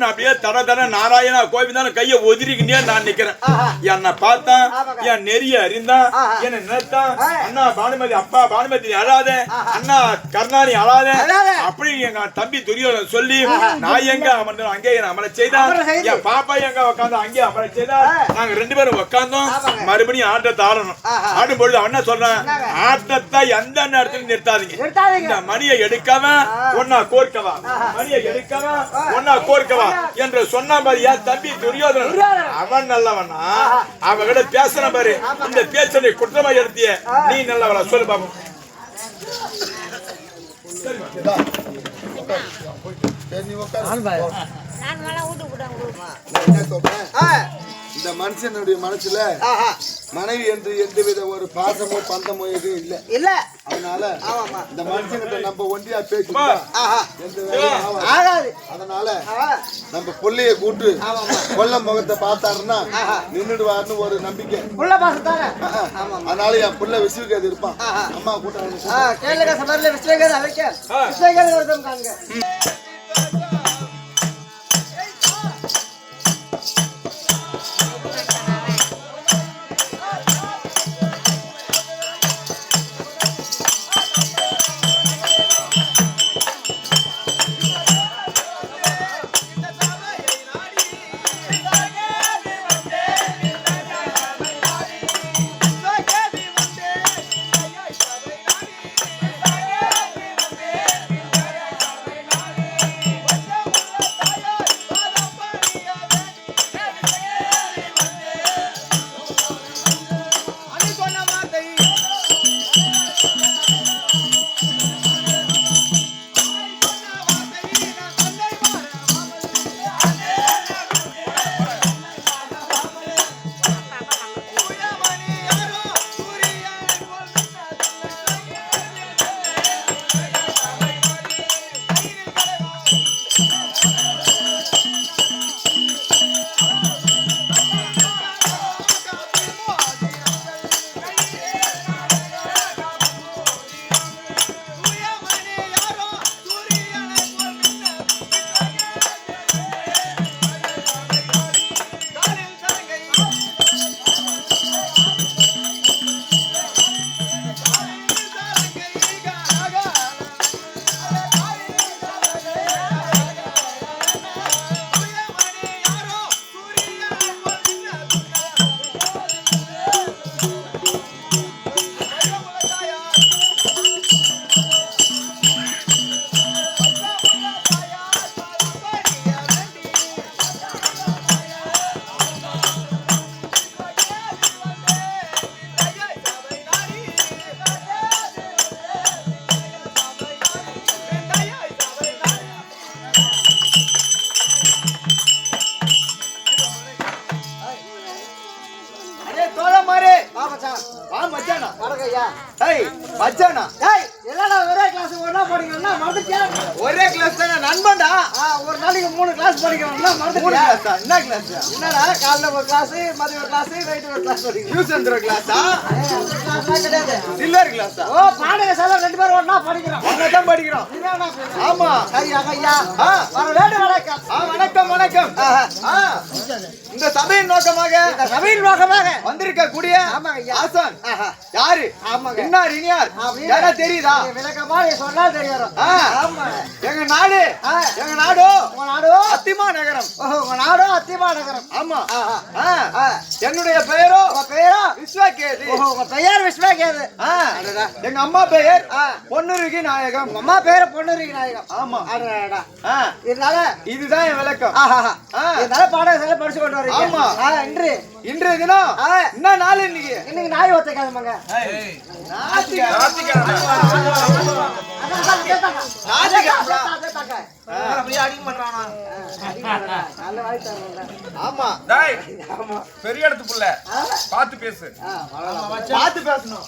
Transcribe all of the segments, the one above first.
நான் அப்படியே தட தட நாராயணா கோவிந்தான கைய ஒதிரிக்கிட்டே நான் நிக்கிறேன். என்னை பார்த்தான். என் நெறிய அறிந்தான். என்ன நினைத்தான். அண்ணா பானுமதி அப்பா பானுமதி அழாத. அண்ணா கருணாணி அழாத. அப்படி எங்க தம்பி துரியோதன் சொல்லி. நான் எங்க அமர்ந்து அங்கே அமர செய்தான். என் பாப்பா எங்க உட்காந்து அங்கே அமர செய்தா. நாங்க ரெண்டு பேரும் உட்கார்ந்தோம் ஆமாங்க. மறுபடியும் ஆட்டத்தை ஆடணும். ஆடும் பொழுது என்ன சொல்றான்? ஆட்டத்தை எந்த நேரத்திலும் நிறுத்தாதீங்க. இந்த மணியை எடுக்காம. ஒன்னா கோர்க்கவா. மணியை எடுக்காம ஒன்னா கோர்க்கவா என்று சொன்ன மாதிரி என் தம்பி துரியோதனன். அவன் நல்லவனா ஆஹா. அவகிட்ட பேசுற பாரு இந்த பேச்சனை குற்றமா எடுத்திய. நீ நல்லவளா சொல்லு பாப்போம் சரி, இந்த மனுஷனுடைய மனசுல. மனைவி என்று எந்தவித ஒரு பாசமோ பந்தமோ எதுவும் இல்ல இல்ல அதனால ஆமாமா. இந்த மனுஷன்கிட்ட நம்ம ஒண்டியா. எந்த வேலையும் ஆகாது. அதனால நம்ம புள்ளைய கூட்டு. கொல்ல முகத்தை பார்த்தாருன்னா ஆஹா. நின்னுடுவாருன்னு ஒரு நம்பிக்கை ஆஹா. ஆமாமா. அதனால என் புள்ள விசுவுக்கு இருப்பான். அம்மா கூட்ட ஆ, கேளுங்க சமரில் அழைக்க காண்க மூணு கிளாஸ் மூணு மறந்துட்டியா? கிளாஸா என்ன கிளாஸ் என்னடா காலைல ஒரு கிளாஸ் மதியம் ஒரு கிளாஸ் நைட்டு ஒரு கிளாஸ் படிக்கணும் டியூஷன் தர கிளாஸா கிளாஸ்லாம் கிடையாது. சில்வர் கிளாஸா ஓ பாடக சார் ரெண்டு பேரும் ஒண்ணா படிக்கிறோம். தான் படிக்கிறோம்? ஆமா. சரி ஐயா. வர வேண்டும் வணக்கம். ஆ வணக்கம் வணக்கம். இந்த சபையின் நோக்கமாக இந்த சபையின் நோக்கமாக வந்திருக்க கூடிய ஆமாங்க ஐயா. ஆசான். யாரு? ஆமாங்க. இன்னார் இனியார்? யாரா தெரியுதா? விளக்கமா சொன்னா தெரியும். ஆமா எங்க நாடு. எங்க நாடு? உங்க நாடு அத்திமா நகரம். ஓஹோ, உங்க நாடு அத்திமா நகரம். ஆமா. என்னுடைய பெயரோ? உங்க பேரா விஸ்வகேது. ஓஹோ உங்க பெயர் விஸ்வகேது. ஆ. எங்க அம்மா பெயர்? ஆ. பொன்னுருகி நாயகம். உங்க அம்மா பேரு பொண்ணுரிக்கு நாயகம். ஆமா. இதனால இதுதான் என் விளக்கம். ஆஹா. ஆ. இதனால பாடக சாலை படிச்சு கொண்டு வரீங்க. ஆமா. இன்று. இன்றைய தினம் ஆ. என்ன நாள் இன்னைக்கு? இன்னைக்கு நாய் ஒத்த கிழமைங்க. ஆமா. டேய். பெரிய இடத்து புள்ள? பார்த்து பேசு. பார்த்து பேசணும்.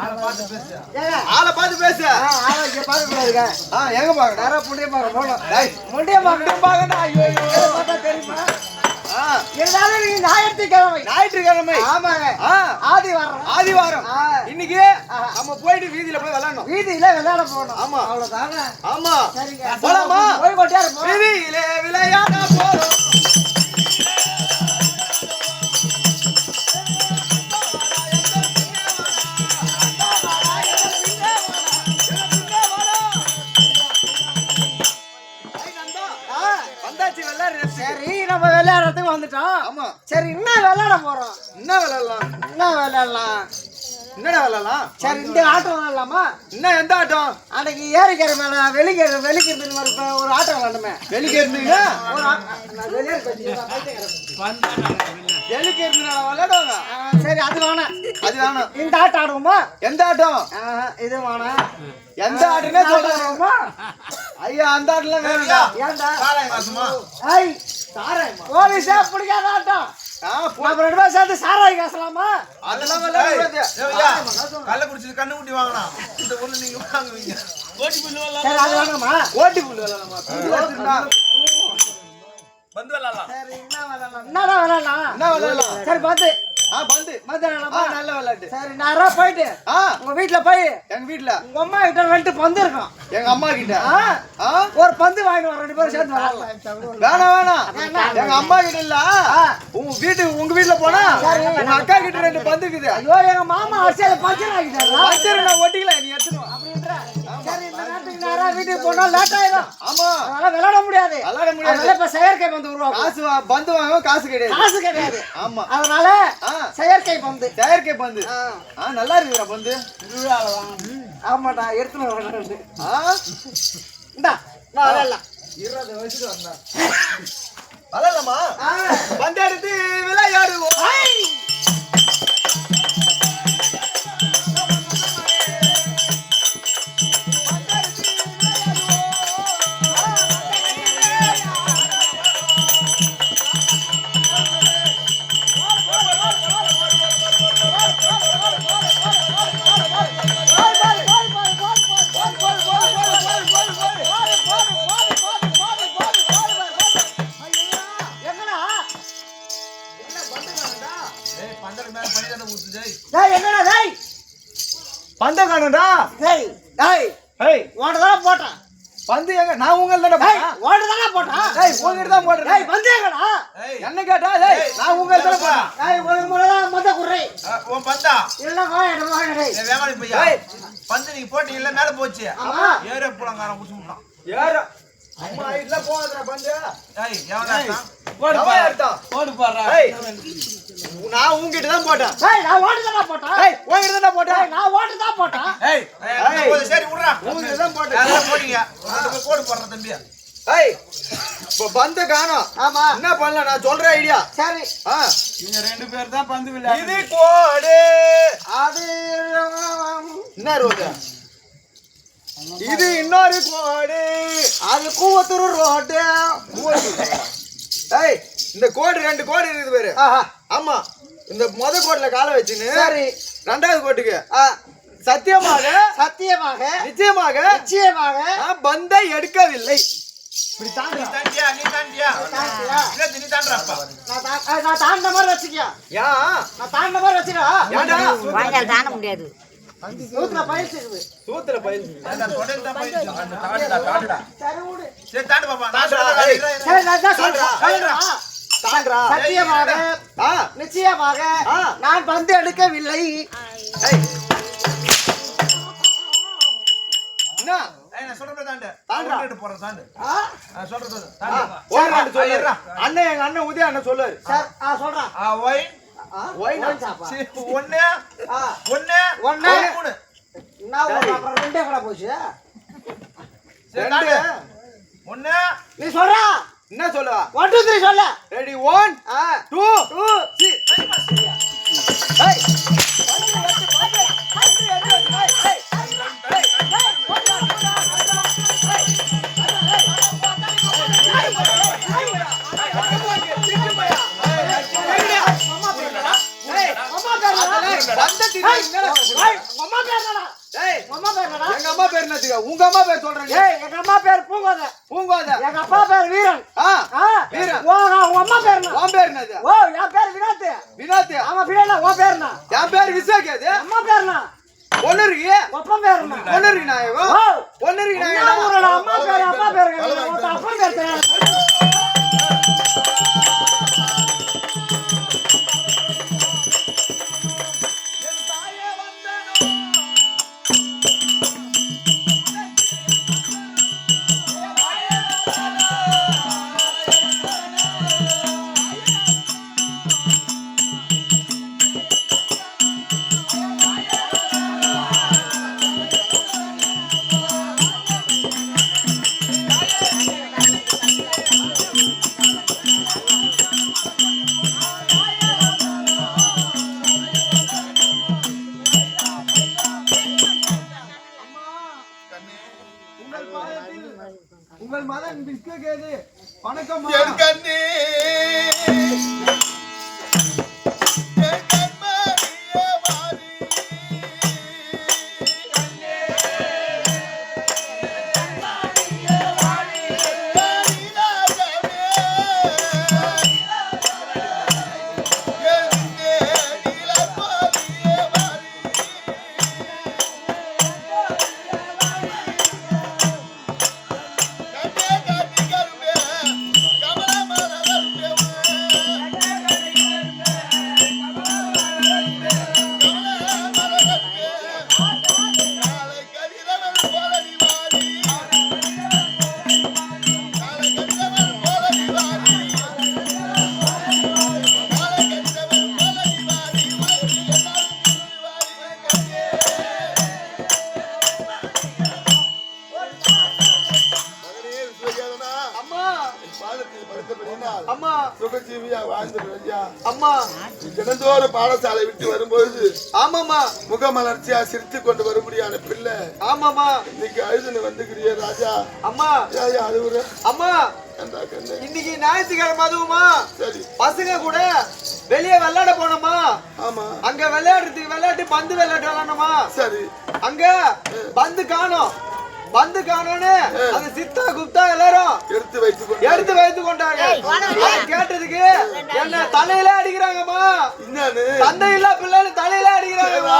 ஆளை பார்த்து பேசு. எங்க பாக்கணும் நேரா புண்ணிய பார்க்க போகணும். டேய், முண்டிய பார்க்கணும். பாக்கண்டா ஐயோ ஐயோ. இதை பார்த்தா தெரியுமா? இருந்தாலும் நீங்க ஞாயிற்றுக்கிழமை. ஞாயிற்றுக்கிழமை. ஆமாங்க. ஆதிவாரம். ஆ. இன்னைக்கு நம்ம போயிட்டு வீதியில போய் விளையாடணும். வீதியில விளையாட போகணும். ஆமா. அவ்வளவுதானே? ஆமா. சரிங்க. போலாமா? போய் கொட்டே இருப்போம். வீதியிலே விளையாட போறோம். என்ன விளையாடலாம்? என்ன விளையாடலாம்? என்னடா விளையாடலாம்? சரி இந்த ஆட்டம் விளையாடலாமா? என்ன எந்த ஆட்டம்? அன்னைக்கு ஏரிக்கரை மேல வெளிக்கிற வெளிக்கிறதுன்னு ஒரு ப- ஒரு ஆட்டம் விளையாடுமே வெளிக்கு இருந்தீங்க ஒரு ஆ- நான் வெளியே கொஞ்சம் பைத்தியக்காரன். வெளிக்கு இருந்தா விளையாடுவாங்க? சரி அது வேணாம் அது வேணாம் இந்த ஆட்டம் ஆடுவோமா? எந்த ஆட்டம்? இது வேணாம் எந்த ஆட்டம் சொல்றேன் ஆடுவோமா? ஐயா அந்த ஆட்டுலாம் வேணும்டா. ஏன்டா மாசமா ஐய் போலீஸே பிடிக்காத ஆட்டம். சேர்ந்து சாராய் காசலாமா? அதெல்லாம் கள்ள குடிச்சு கண்ணு குட்டி வாங்கலாம் இந்த ஊர்ல நீங்க வாங்குவீங்க. ஓட்டி புல்லு விளையாடலாமா? புல்லு வச்சிருந்தா. வந்து விளையாடலாம். சரி என்ன விளையாடலாம். என்ன விளையாடலாம். சரி பார்த்து. பந்து. நல்ல விளையாட்டு. சரி நேரா போயிட்டு உங்க வீட்டுல போய் எங்க வீட்ல? உங்க அம்மா கிட்ட ரெண்டு பந்து இருக்கும். எங்க அம்மா கிட்ட? ஒரு பந்து வாங்கிட்டு வர ரெண்டு பேரும் சேர்ந்து விளையாடலாம் வேணாம் வேணாம். எங்க அம்மா கிட்ட இல்ல. உங்க வீட்டு உங்க வீட்ல போனா உங்க அக்கா கிட்ட ரெண்டு பந்து இருக்குது. ஐயோ எங்க மாமா அரிசியில பஞ்சர் ஆகிட்டாரா பஞ்சர் நான் ஒட்டிக்கல நீ எடுத்துட்டு வீட்டுக்கு போனா லேட் ஆயிடும் ஆமா. அதனால விளையாட முடியாது. விளையாட முடியாது. இப்ப செயற்கை பந்து உருவாக்கும். காசு பந்து வாங்க காசு கிடையாது. காசு கிடையாது. ஆமா. அதனால செயற்கை பந்து. செயற்கை பந்து. ஆ, நல்லா இருக்குடா பந்து. ஆமாடா எடுத்துன்னு வரேன் ஆ. இந்தா நான் விளையாடலாம். விளையாடலாமா? ஆ. பந்து எடுத்து விளையாடுவோம். காணும்டா டேய் டேய் ஏய் ஓட்டதான போட்டான் பந்து எங்க நான் உங்க டேய் போட்டேன். ஓட்டதான போட்டான் ஏய் உங்ககிட்ட தான் போடுறேன் டேய் வந்து எங்கடா? என்ன கேட்டா டேய் நான் உங்க தானே போட்டேன். டேய் ஒரு முறை மொத்த குறை. உன் பந்தா. இல்ல வாங்க வாங்க டேய் ஏய், வேமாளி பையா. ஏய். பந்து நீங்க போட்டீங்கல்ல மேல போச்சு. ஆமா. ஏற புலங்காரன் குடிச்சு விட்டான். யாரு அம்மா இதுல போகாதடா பந்து. ஏய் எவனா இருக்கான்? எவன் எடுத்தான்? ஏய், நான் உங்ககிட்ட தான் போட்டேன். டேய் நான் ஓட்டதான போட்டான். ஏய் உங்ககிட்ட தான் போட்டேன். நான் ஓட்டதான் போட்டான். ஏய், போது, சரி விட்றா. உங்ககிட்ட தான் போட்டேன். அதெல்லாம் போட்டீங்க? பேர் கோடு போடுற தம்பி. ஏய் இப்போ பந்து காணோம். ஆமா. என்ன பண்ணலாம்? நான் சொல்ற ஐடியா. சரி. ஆ. நீங்க ரெண்டு பேர் தான் பந்து விளையாடு இது கோடு. அது என்ன ரோடு இது இன்னொரு கோடு. அது கூவத்தூர் ரோடு? ஏய் இந்த கோடு ரெண்டு கோடு இருக்குது பேரு. ஆஹா. ஆமா இந்த முத கோட்ல காலை வச்சுன்னு சரி. ரெண்டாவது கோட்டுக்கு. ஆ, சத்தியமாக சத்தியமாக நிச்சயமாக நிச்சயமாக. நான் பந்தை எடுக்கவில்லை. இப்படி தாண்டி. தாண்டியா நீ தாண்டியா? இல்ல, நீ தாண்டுறாப்பா. நான் தாண்ட மாதிரி வச்சுக்கியா? ஏன் நான் தாண்ட மாதிரி தாண்ட முடியாது. இருக்குது பயில் தொடர்ந்து தான் தாண்டுடா, தாண்டுடா. சரி விடு. சரி, தாண்டு பாப்பா. நான் சொல்றேன், நான் சொல்றேன். சொல்றேன். தாண்டா சத்தியமாக ஆ. நிச்சயமாக. நான் பந்து எடுக்கவில்லை. சொல்லு. அண்ணன் எங்க அண்ணன் உதய அண்ணன் ஆ. சொல்றேன் ஆ, ஒண்ணு, ஒண்ணு. மூணு. ரெண்டே கடை போச்சு. ஒண்ணு, நீ சொல்றா. என்ன சொல்லுவா ஒன் டூ த்ரீ சொல்ல ரெடி ஒன் டூ டூ அம்மா பேர்? அம்மா பேர் எங்க அம்மா பேர் என்னத்துக்கு உங்க அம்மா பேர் சொல்றேன் ஏய் எங்க அம்மா பேர் பூங்கோதை. பூங்கோத. எங்க அப்பா பேர் வீரன். ஆ வீரன். ஓ உங்க அம்மா பேர் என்ன? உன் பேர் என்னது? ஓ என் பேர் வினோத் வினோத் ஆமா பிள்ளை உன் பேர் என்ன? என் பேர் விசாகேது அம்மா பேர் என்ன? ஒண்ணு இருக்கு ஒப்பம் பேர் என்ன? ஒண்ணு இருக்கு நாயகம் ஊருடா அம்மா பேர் அப்பா பேர் அப்பா பேர் தெரியாது. ஆமாம்மா. முகமலர்ச்சியா சிரித்துக் கொண்டு வரும்படியான பிள்ளை. ஆமாம்மா. இன்னைக்கு அழுதுன்னு வந்துக்கிறிய ராஜா. அம்மா. ஏயா அழுவுற அம்மா. இன்னைக்கு ஞாயிற்றுக்கிழமை அதுவுமா சரி. பசங்க கூட வெளியே விளையாட போனோமா ஆமா. அங்க விளையாடுறதுக்கு விளையாட்டு பந்து விளையாட்டு விளையாடணுமா? சரி. அங்க பந்து காணோம். பந்து காணோன்னு. அந்த சித்தா குப்தா எல்லாரும் எடுத்து கொண்டு எடுத்து வைத்து கொண்டாங்க. கேட்டதுக்கு என்ன தலையில அடிக்கிறாங்கம்மா. என்னன்னு தந்தை இல்ல பிள்ளைன்னு தலையில அடிக்கிறாங்கம்மா.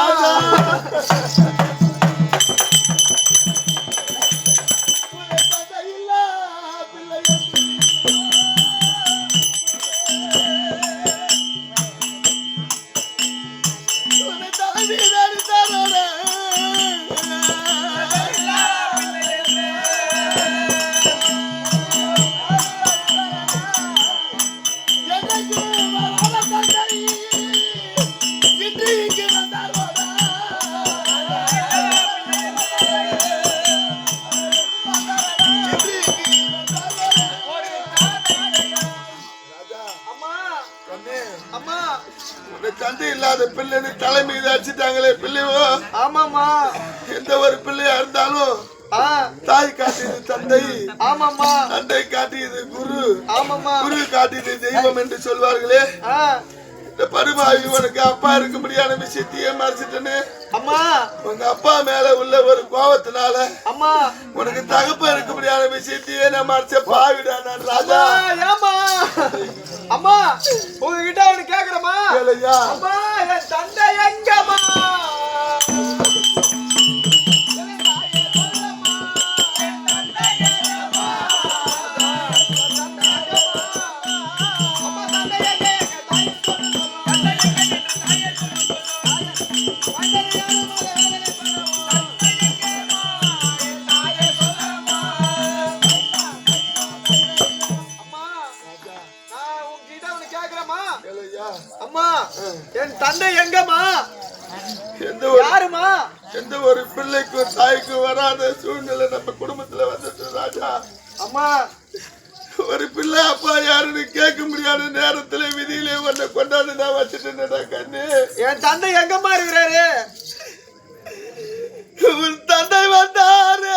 இல்லாத பிள்ளைன்னு தலை மீது அடிச்சிட்டாங்களே பிள்ளைவோ ஆமாம்மா. எந்த ஒரு பிள்ளையா இருந்தாலும் தாய் காட்டியது தந்தை ஆமாம்மா. தந்தை காட்டியது குரு ஆமாம்மா. குரு காட்டியது தெய்வம் என்று சொல்வார்களே. இந்த பருமாவி உனக்கு அப்பா இருக்கும்படியான விஷயத்தையே மறைச்சிட்டேன்னு அம்மா. உங்க அப்பா மேல உள்ள ஒரு கோபத்தினால அம்மா. உனக்கு தகப்ப இருக்கும்படியான விஷயத்தையே நான் மறைச்ச பாவிடா நான் ராஜா. அம்மா, உங்ககிட்ட அவனு கேக்குறமா கேளையா அம்மா. தந்தை எங்கம்மா என் தந்தை எங்கம்மா? எந்த ஒரு யாருமா எந்த ஒரு பிள்ளைக்கும் தாய்க்கும் வராத சூழ்நிலை நம்ம குடும்பத்துல வந்துட்டு ராஜா. அம்மா. ஒரு பிள்ளை அப்பா யாருன்னு கேட்க முடியாத நேரத்துல விதியிலே உன்னை கொண்டாந்து நான் வச்சுட்டேன்டா கண்ணு. என் தந்தை எங்கம்மா இருக்கிறாரு? உன் தந்தை வந்தாரு.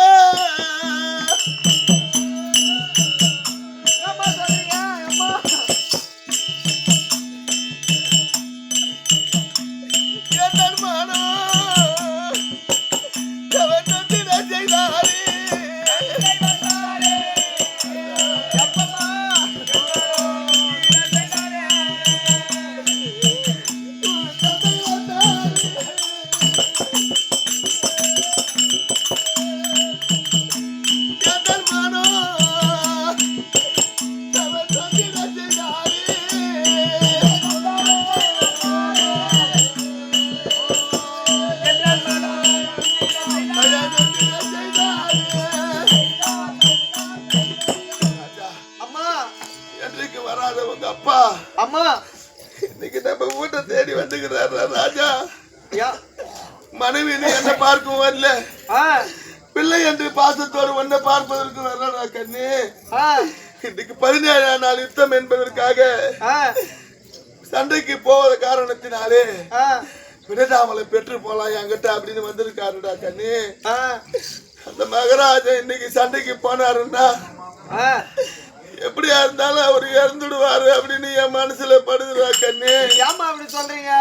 பார்க்கவும் வரல. ஆ, பிள்ளை என்று பாசத்தோடு ஒன்றை பார்ப்பதற்கு வரலடா கண்ணு. ஆ, இன்னைக்கு பதினேழாம் நாள் யுத்தம் என்பதற்காக சண்டைக்கு போவத காரணத்தினாலே விடதாமலை பெற்று போலாம் என்கிட்ட அப்படின்னு வந்திருக்காருடா கண்ணு. ஆ, அந்த மகராஜன் இன்னைக்கு சண்டைக்கு போனாருன்னா ஆ. எப்படியா இருந்தாலும் அவர் இறந்துடுவாரு அப்படின்னு என் மனசுல படுதுடா கண்ணு. ஏம்மா அப்படி சொல்றீங்க?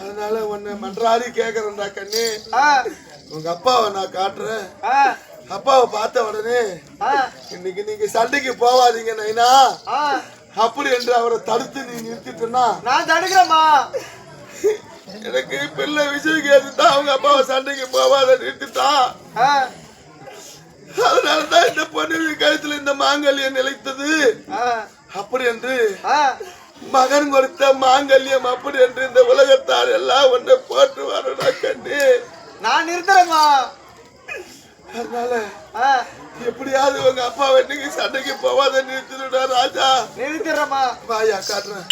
அதனால உன்னை மன்றாடி கேக்குறேன்டா கண்ணு. உங்க அப்பாவை நான் காட்டுறேன். அப்பாவை பார்த்த உடனே இன்னைக்கு நீங்க சண்டைக்கு போவாதீங்க நைனா. அப்படி என்று அவரை தடுத்து நீ நிறுத்திட்டனா நான் தடுக்கிறேம்மா. எனக்கு பிள்ளை விஷயம் கேட்டுதான் அவங்க அப்பாவை சண்டைக்கு போவாத நிறுத்திட்டான் அதனாலதான் இந்த பொண்ணு கழுத்துல இந்த மாங்கல்யம் நிலைத்தது. அப்படி என்று. மகன் கொடுத்த மாங்கல்யம் அப்படி என்று இந்த உலகத்தார் எல்லாம் ஒன்றை போட்டு வரடா கண்ணு? நான் நிறுத்துறேம்மா. அதனால எப்படியாவது உங்க அப்பாவை இன்னைக்கு சண்டைக்கு போவாத நிறுத்திடுடா ராஜா. நிறுத்திடுறேம்மா. வாயா காட்டுறேன்.